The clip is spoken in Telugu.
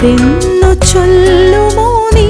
അരുതെന്നു ചൊല്ലുമോ നീ